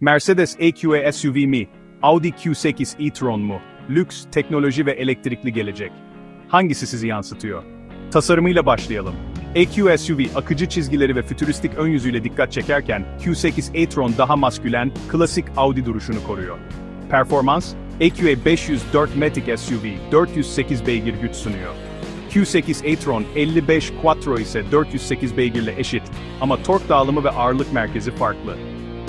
Mercedes EQE SUV mi? Audi Q8 e-tron mu? Lüks, teknoloji ve elektrikli gelecek. Hangisi sizi yansıtıyor? Tasarımıyla başlayalım. EQ SUV akıcı çizgileri ve fütüristik ön yüzüyle dikkat çekerken Q8 e-tron daha maskülen, klasik Audi duruşunu koruyor. Performans, EQE 504 Matic SUV 408 beygir güç sunuyor. Q8 e-tron 55 Quattro ise 408 beygirle eşit ama tork dağılımı ve ağırlık merkezi farklı.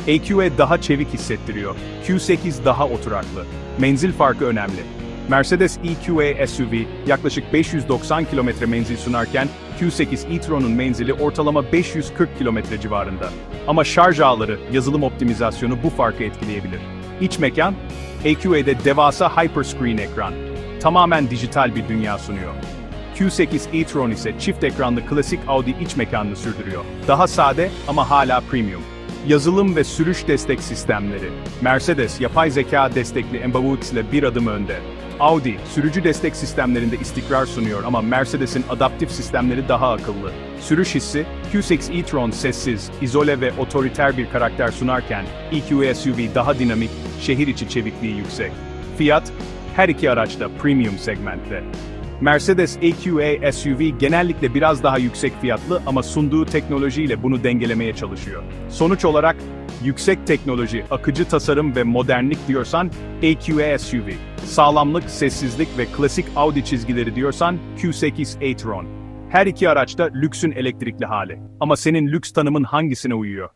EQE daha çevik hissettiriyor, Q8 daha oturaklı. Menzil farkı önemli. Mercedes EQE SUV yaklaşık 590 km menzil sunarken Q8 e-tron'un menzili ortalama 540 km civarında. Ama şarj ağları, yazılım optimizasyonu bu farkı etkileyebilir. İç mekan, EQE'de devasa Hyperscreen ekran. Tamamen dijital bir dünya sunuyor. Q8 e-tron ise çift ekranlı klasik Audi iç mekanını sürdürüyor. Daha sade ama hala premium. Yazılım ve sürüş destek sistemleri. Mercedes yapay zeka destekli Embavux ile bir adım önde. Audi, sürücü destek sistemlerinde istikrar sunuyor ama Mercedes'in adaptif sistemleri daha akıllı. Sürüş hissi, Q6 e-tron sessiz, izole ve otoriter bir karakter sunarken, EQE SUV daha dinamik, şehir içi çevikliği yüksek. Fiyat, her iki araçta premium segmentte. Mercedes EQE SUV genellikle biraz daha yüksek fiyatlı ama sunduğu teknolojiyle bunu dengelemeye çalışıyor. Sonuç olarak, yüksek teknoloji, akıcı tasarım ve modernlik diyorsan EQE SUV, sağlamlık, sessizlik ve klasik Audi çizgileri diyorsan Q8 e-tron. Her iki araçta lüksün elektrikli hali. Ama senin lüks tanımın hangisine uyuyor?